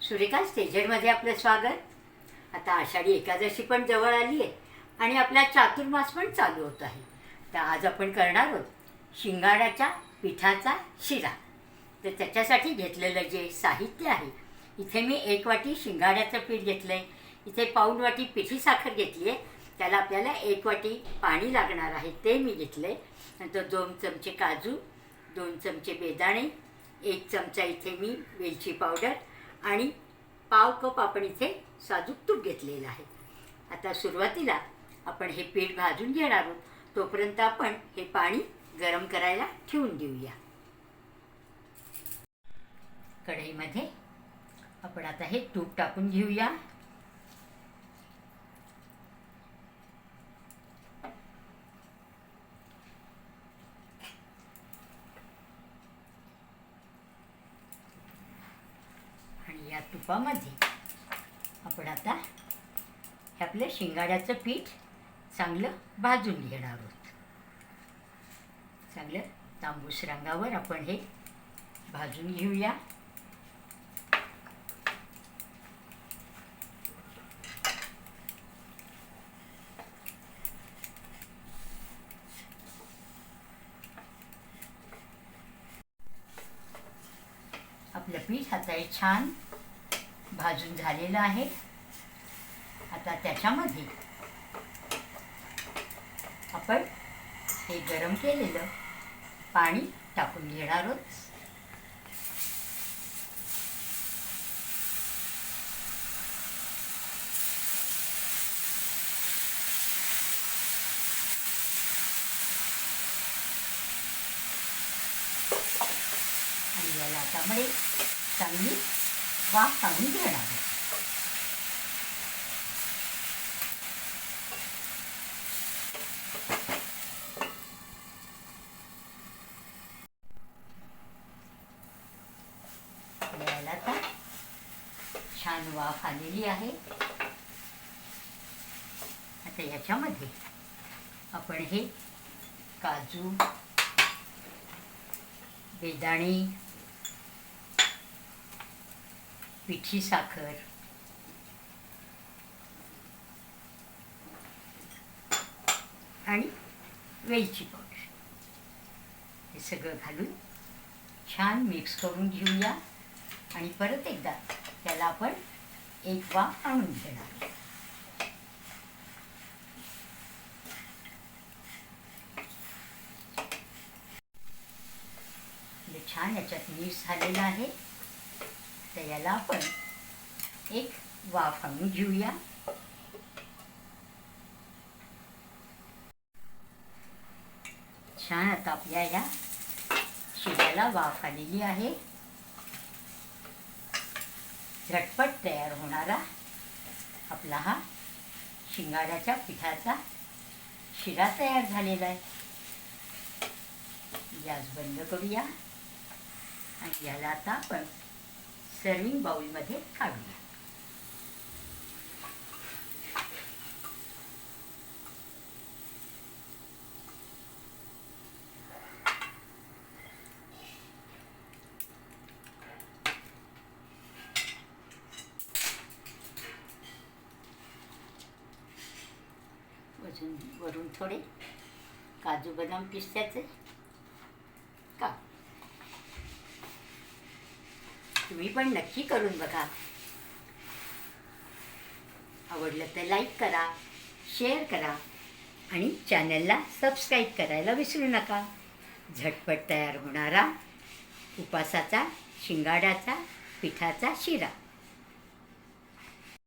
सुरेखा स्टेजरमध्ये आपलं स्वागत. आता आषाढी एकादशी पण जवळ आली आहे आणि आपला चातुर्मास पण चालू होत आहे. तर आज आपण करणार आहोत शिंगाड्याच्या पिठाचा शिरा. तर त्याच्यासाठी घेतलेलं जे साहित्य आहे इथे मी एक वाटी शिंगाड्याचं पीठ घेतलं आहे इथे पाऊण वाटी पिठी साखर घेतली आहे. त्याला आपल्याला एक वाटी पाणी लागणार आहे ते मी घेतलं आहे नंतर दोन चमचे काजू दोन चमचे बेदाणे एक चमचा इथे मी वेलची पावडर आणि पाव कप आपण इथे साजूक तूप घेतलेलं आहे. आता सुरुवातीला आपण हे पीठ भाजून घेणार आहोत. तोपर्यंत आपण हे पाणी गरम करायला ठेवून देऊया. कढईमध्ये आपण आता हे तूप टाकून घेऊया आणि या तुपामध्ये. आपण आता हे आपलं शिंगाड्याचं पीठ चांगलं भाजून घेणार आहोत. चांगलं तांबूस रंगावर आपण हे भाजून घेऊया. आपलं पीठ आता हे छान भाजून झालेलं आहे. आता त्याच्यामध्ये आपण हे गरम केलेलं पाणी टाकून घेणार आहोत. आणि याला आता चांगली वाफ काढून घेणार आहोत आता छान वाफ आलेली आहे. आता याच्यामध्ये आपण हे काजू बेदाणे पिठी साखर आणि वेलची पावडर. हे सगळं घालून छान मिक्स करून घेऊया. आणि परत एकदा त्याला आपण एक वाफ आणून घेणार छान याच्यात मिक्स झालेलं आहे. तर याला आपण एक वाफ आणून घेऊया. छान आता आपल्या या शिऱ्याला वाफ आलेली आहे. झटपट तयार होणारा आपला हा शिंगाड्याच्या पिठाचा शिरा तयार झालेला आहे. गॅस बंद करूया. आणि याला आता आपण सर्विंग बाउलमध्ये काढूया वरून वरून थोडे काजू बदाम पिस्त्याचे का तुम्ही पण नक्की करून बघा. आवडलं तर लाईक करा शेअर करा आणि चॅनलला सबस्क्राईब करायला विसरू नका. झटपट तयार होणारा उपासाचा शिंगाड्याचा पिठाचा शिरा.